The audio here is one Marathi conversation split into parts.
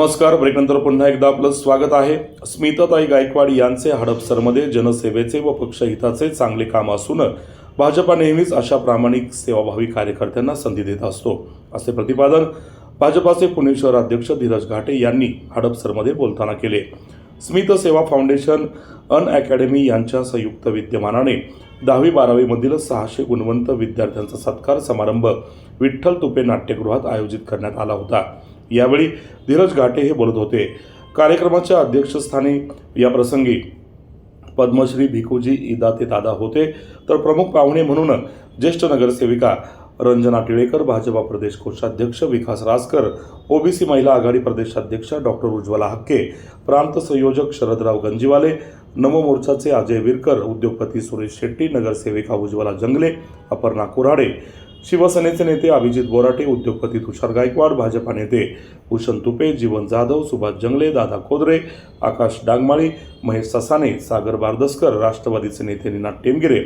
नमस्कार. ब्रेकनंतर पुन्हा एकदा आपलं स्वागत आहे. स्मिताताई गायकवाड यांचे हडपसरमध्ये जनसेवेचे व पक्षहिताचे चांगले काम असून भाजपा नेहमीच अशा प्रामाणिक सेवाभावी कार्यकर्त्यांना संधी देत असतो असे प्रतिपादन भाजपाचे पुणे शहर अध्यक्ष धीरज घाटे यांनी हडपसरमध्ये बोलताना केले. स्मित सेवा फाउंडेशन अन अकॅडमी यांच्या संयुक्त विद्यमानाने दहावी बारावीमधील सहाशे गुणवंत विद्यार्थ्यांचा सत्कार समारंभ विठ्ठल तुपे नाट्यगृहात आयोजित करण्यात आला होता. यावेळी धीरज घाटे हे बोलत होते. कार्यक्रमाच्या अध्यक्षस्थानी या प्रसंगी पद्मश्री भिकूजी इदाते दादा होते. तर प्रमुख पाहुणे म्हणून ज्येष्ठ नगरसेविका रंजना टिळेकर भाजपा प्रदेश कोषाध्यक्ष विकास रासकर ओबीसी महिला आघाडी प्रदेशाध्यक्ष डॉक्टर उज्ज्वला हक्के प्रांत संयोजक शरदराव गंजीवाले नमो मोर्चाचे अजय विरकर उद्योगपती सुरेश शेट्टी नगरसेविका उज्ज्वला जंगले अपर्णा कोराडे शिवसेनेचे नेते अभिजित बोराटे उद्योगपती तुषार गायकवाड भाजपा नेते भूषण तुपे जीवन जाधव सुभाष जंगले दादा खोदरे आकाश डांगमाळी महेश ससाने सागर बारदस्कर राष्ट्रवादीचे नेते निनाद टेमगिरे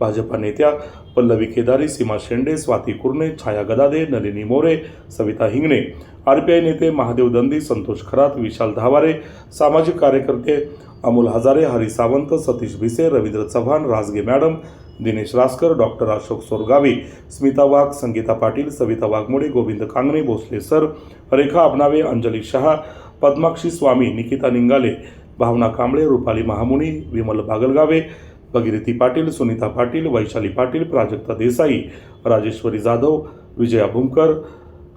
भाजपा नेत्या पल्लवी केदारी सीमा शेंडे स्वाती कुर्णे छाया गदादे नलिनी मोरे सविता हिंगणे आरपीआय नेते महादेव दंदी संतोष खरात विशाल धावारे सामाजिक कार्यकर्ते Amol Hajare Hari Sawant Satish Bhise Ravindra Chavan Rajage madam Dinesh Raskar doctor Ashok Sorgavi Smita Wagh Sangeeta Patil Savita Waghmode Govind Kangane Bhosale sir Rekha Abnave Anjali Shah Padmakshi Swami Nikita Ningale Bhavana Kamble Rupali Mahamuni Vimal Bhagalgave Bhagirathi Patil Sunita Patil Vaishali Patil Prajakta Desai Rajeshwari Jadhav Vijaya Bhumkar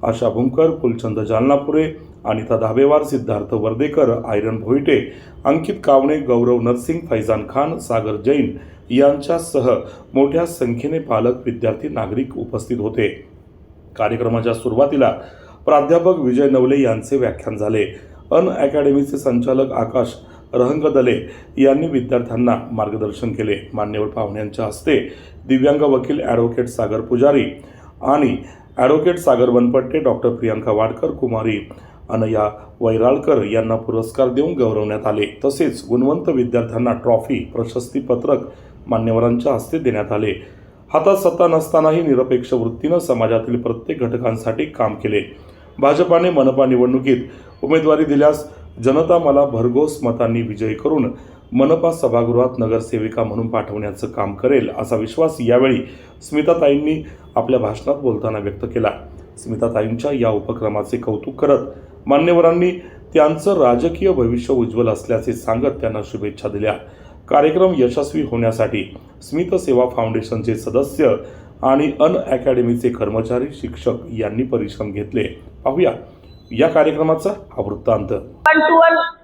Asha Bhumkar Phulchand Jalnapure Anita Dhabewar Siddharth Wardekar iron Bhoite Ankit Kawane Gaurav Narsing Faizan Khan Sagar Jain यांच्यासह मोठ्या संख्येने पालक विद्यार्थी नागरिक उपस्थित होते. कार्यक्रमाच्या सुरुवातीला प्राध्यापक विजय नवले यांचे व्याख्यान झाले. अन अकॅडमीचे संचालक आकाश रहंगदले यांनी विद्यार्थ्यांना मार्गदर्शन केले. मान्यवर पाहुण्यांच्या हस्ते दिव्यांग वकील ॲडव्होकेट सागर पुजारी आणि ॲडव्होकेट सागर बनपट्टे डॉक्टर प्रियांका वाडकर कुमारी अनया वैराळकर यांना पुरस्कार देऊन गौरवण्यात आले. तसेच गुणवंत विद्यार्थ्यांना ट्रॉफी प्रशस्तीपत्रक मान्यवरांच्या हस्ते देण्यात आले. हातात सत्ता नसतानाही निरपेक्ष वृत्तीनं समाजातील प्रत्येक घटकांसाठी काम केले. भाजपाने मनपा निवडणुकीत उमेदवारी दिल्यास जनता मला भरघोस मतांनी विजयी करून मनपा सभागृहात नगरसेविका म्हणून पाठवण्याचं काम करेल असा विश्वास यावेळी स्मिताताईंनी आपल्या भाषणात बोलताना व्यक्त केला. स्मिताताईंच्या या उपक्रमाचे कौतुक करत मान्यवरांनी त्यांचं राजकीय भविष्य उज्ज्वल असल्याचे सांगत त्यांना शुभेच्छा दिल्या. कार्यक्रम यशस्वी होण्यासाठी स्मित सेवा फाउंडेशनचे सदस्य आणि अन अकॅडमीचे कर्मचारी शिक्षक यांनी परिश्रम घेतले. पाहूया. या कार्यक्रमाचा हा वृत्तांत.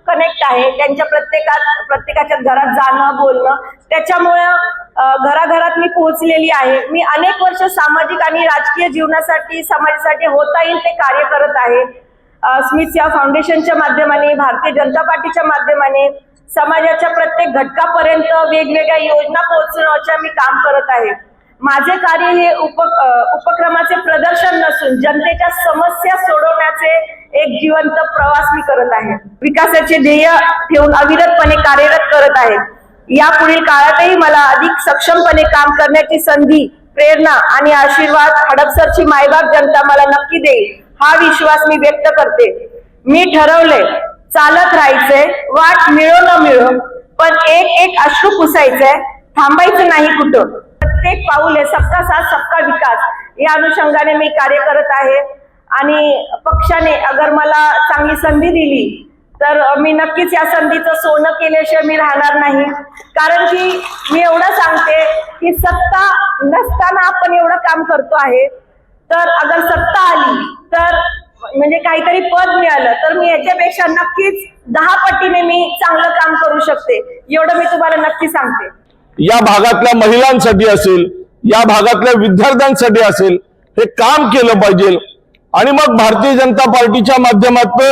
कनेक्ट आहे. त्यांच्या प्रत्येकात प्रत्येकाच्या घरात जाणं बोलणं. त्याच्यामुळं घराघरात मी पोहोचलेली आहे. मी अनेक वर्ष सामाजिक आणि राजकीय जीवनासाठी समाजासाठी होता येईल ते कार्य करत आहे. स्मिथ या फाउंडेशनच्या माध्यमाने भारतीय जनता पार्टीच्या माध्यमाने समाजाच्या प्रत्येक घटकापर्यंत वेगवेगळ्या योजना पोहोचण्याच्या मी काम करत आहे. माझे कार्य हे उप उपक्रमाचे प्रदर्शन नसून जनतेच्या समस्या सोडवण्याचे एक जिवंत प्रवास मी करत आहे. विकासाचे ध्येय ठेवून अविरतपणे कार्यरत करत आहे. यापुढील काळातही मला अधिक सक्षमपणे काम करण्याची संधी प्रेरणा आणि आशीर्वाद हडपसरची मायबाप जनता मला नक्की देईल हा विश्वास मी व्यक्त करते. मी ठरवले चालत राहायचे वाट मिळो न मिळो पण एक एक अश्रू पुसायचंय थांबायचं नाही कुठं. प्रत्येक पाऊल हे सबका साथ सबका विकास. या अनुषंगाने मी कार्य करत आहे. आणि पक्षाने अगर मला चांगली संधी दिली तर मी नक्कीच या संधीचं सोनं केल्याशिवाय मी राहणार नाही. कारण की मी एवढं सांगते की सत्ता नसताना आपण एवढं काम करतो आहे. तर अगर सत्ता आली तर म्हणजे काहीतरी पद मिळालं तर मी याच्यापेक्षा नक्कीच दहा पटीने मी चांगलं काम करू शकते. एवढं मी तुम्हाला नक्की सांगते. या भागातल्या महिलांसाठी असेल या भागातल्या विद्यार्थ्यांसाठी असेल हे काम केलं पाहिजे. आणि मग भारतीय जनता पार्टीच्या माध्यमातून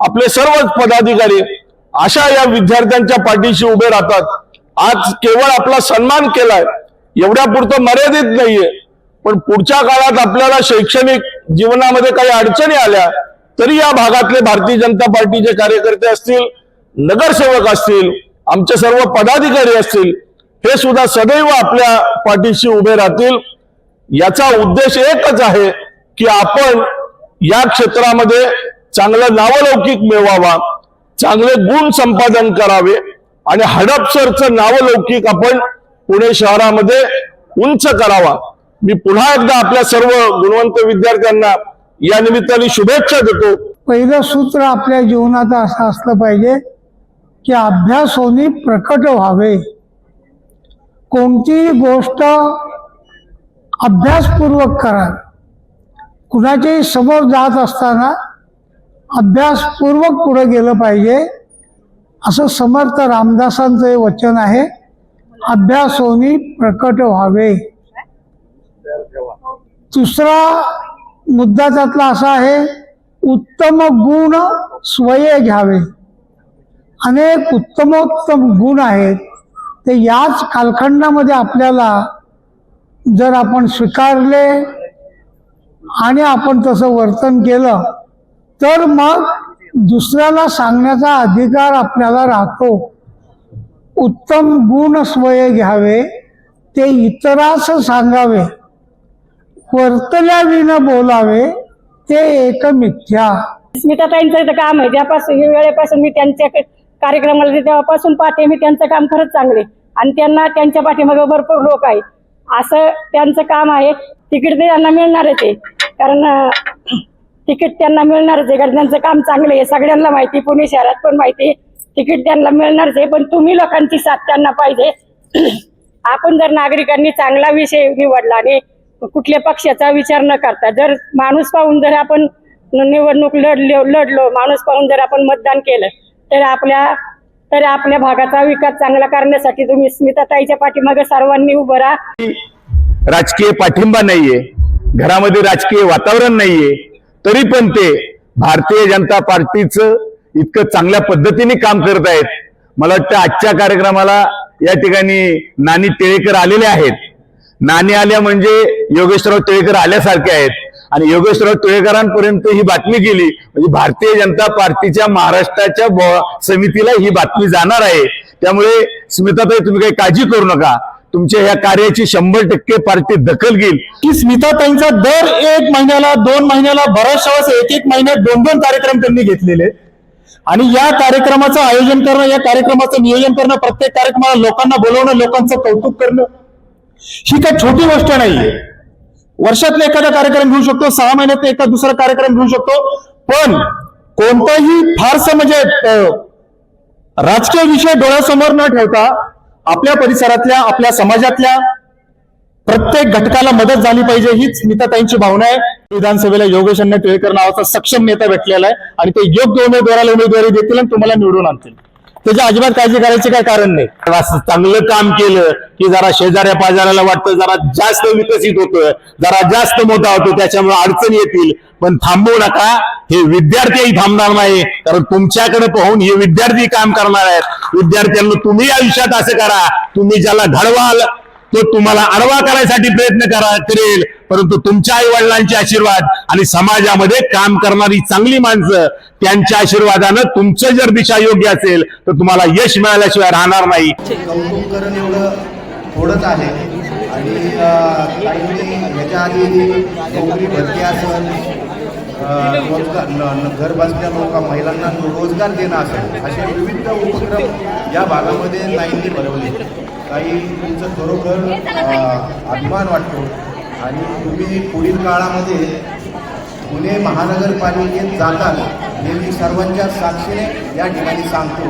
आपले सर्वच पदाधिकारी अशा या विद्यार्थ्यांच्या पाठीशी उभे राहतात. आज केवळ आपला सन्मान केलाय एवढ्या पुरतं मर्यादित नाहीये. पण पुढच्या काळात आपल्याला शैक्षणिक जीवनामध्ये काही अडचणी आल्या तरी या भागातले भारतीय जनता पार्टीचे कार्यकर्ते असतील नगरसेवक असतील आमचे सर्व पदाधिकारी असतील हे सुद्धा सदैव आपल्या पाठीशी उभे राहतील. याचा उद्देश एकच आहे की आपण या क्षेत्रामध्ये चांगलं नावलौकिक मिळवावा चांगले गुण संपादन करावे आणि हडपसरचं नावलौकिक आपण पुणे शहरामध्ये उंच करावा. मी पुन्हा एकदा आपल्या सर्व गुणवंत विद्यार्थ्यांना या निमित्ताने शुभेच्छा देतो. पहिलं सूत्र आपल्या जीवनात असं असलं पाहिजे की अभ्यास होणे प्रकट व्हावे. कोणतीही गोष्ट अभ्यासपूर्वक करा. कुणाच्याही समोर जात असताना अभ्यासपूर्वक पुढे गेलं पाहिजे. असं समर्थ रामदासांचं हे वचन आहे अभ्यास होणे प्रकट व्हावे. दुसरा मुद्दा त्यातला असा आहे उत्तम गुण स्वय घ्यावे. अनेक उत्तमोत्तम गुण आहेत. ते याच कालखंडामध्ये आपल्याला जर आपण स्वीकारले आणि आपण तसं वर्तन केलं तर मग दुसऱ्याला सांगण्याचा अधिकार आपल्याला राहतो. उत्तम गुण स्वय घ्यावे ते इतरास सांगावे. वर्तल्याविन बोलावे ते एक मिथ्या स्मिताताईंचं इथं काम आहे. ज्यापासून वेळेपासून मी त्यांच्याकडे कार्यक्रमाला ते तेव्हापासून पाहते मी त्यांचं काम खरंच चांगले. आणि त्यांना त्यांच्या पाठीमागे भरपूर लोक आहे असं त्यांचं काम आहे. तिकीट ते त्यांना मिळणारच आहे. कारण तिकीट त्यांना मिळणारच आहे. कारण त्यांचं काम चांगलं आहे. सगळ्यांना माहिती पुणे शहरात पण माहिती. आहे. तिकीट त्यांना मिळणारच आहे. पण तुम्ही लोकांची साथ त्यांना पाहिजे. आपण जर नागरिकांनी चांगला विषय निवडला आणि कुठल्या पक्षाचा विचार न करता जर माणूस पाहून जर आपण निवडणूक लढलो लढलो माणूस पाहून जर आपण मतदान केलं तर आपल्या तर आपल्या भागाचा विकास चांगला करण्यासाठी तुम्ही स्मिताताईच्या पाठीमागे सर्वांनी उभं राहा. राजकीय पाठिंबा नाहीये. घरामध्ये राजकीय वातावरण नाहीये. तरी पण ते भारतीय जनता पार्टीचं इतकं चांगल्या पद्धतीने काम करत आहेत. मला वाटतं आजच्या कार्यक्रमाला या ठिकाणी नानी टिळेकर आलेले आहेत. नानी आल्या म्हणजे योगेश्वरराव टिळेकर आल्यासारखे आहेत. आणि योगेश्वर टिळेकरांपर्यंत ही बातमी गेली. म्हणजे भारतीय जनता पार्टीच्या महाराष्ट्राच्या समितीला ही बातमी जाणार आहे. त्यामुळे स्मिताताई तुम्ही काही काळजी करू नका. तुमच्या या कार्याची शंभर टक्के पार्टी दखल घेईल. की स्मिताताईंचा दर एक महिन्याला दोन महिन्याला बऱ्याचशा वेळेस एक एक महिन्यात दोन दोन कार्यक्रम त्यांनी घेतलेले. आणि या कार्यक्रमाचं आयोजन करणं या कार्यक्रमाचं नियोजन करणं प्रत्येक कार्यक्रमाला लोकांना बोलवणं लोकांचं कौतुक करणं ही काही छोटी गोष्ट नाहीये. वर्षातला एखादा कार्यक्रम घेऊ शकतो सहा महिन्यात एका दुसरा कार्यक्रम घेऊ शकतो पण कोणताही फारसं म्हणजे राजकीय विषय डोळ्यासमोर न ठेवता आपल्या परिसरातल्या आपल्या समाजातल्या प्रत्येक घटकाला मदत झाली पाहिजे हीच मिताताईंची भावना आहे. विधानसभेला योगेश अण्णा टिळेकर नावाचा सक्षम नेता भेटलेला आहे आणि ते योग्य उमेदवाराला उमेदवारी देतील आणि तुम्हाला निवडून आणतील. त्याची अजिबात काळजी करायची काय कारण नाही. असं चांगलं काम केलं की जरा शेजाऱ्या पाजाऱ्याला वाटतं जरा जास्त विकसित होतं जरा जास्त मोठा होतो त्याच्यामुळे अडचणी येतील. पण थांबवू नका हे विद्यार्थीही थांबणार नाही कारण तुमच्याकडे पाहून हे विद्यार्थी काम करणार आहेत. विद्यार्थ्यांना तुम्ही आयुष्यात असं करा तुम्ही ज्याला घडवाल तो तुम्हाला आडवा करायसाठी प्रयत्न करा करेल. परंतु तुमच्या आई वडिलांचे आशीर्वाद आणि समाजामध्ये काम करणारी चांगली माणसं त्यांच्या आशीर्वादानं तुमचं जर दिशा योग्य असेल तर तुम्हाला यश मिळाल्याशिवाय राहणार नाही. कौतुक करणं एवढं थोडंच आहे. आणि अं, ह्याच्या आधी नोकरी भरती असेल रोजगार घर बसल्या लोका महिलांना रोजगार देणं असेल असे विविध उपक्रम या भागामध्ये ताईंनी भरवले. काही तुमचं खरोखर अभिमान वाटतो. आणि तुम्ही पुढील काळामध्ये पुणे महानगरपालिकेत जाताल हे मी सर्वांच्या साक्षीने या ठिकाणी सांगतो.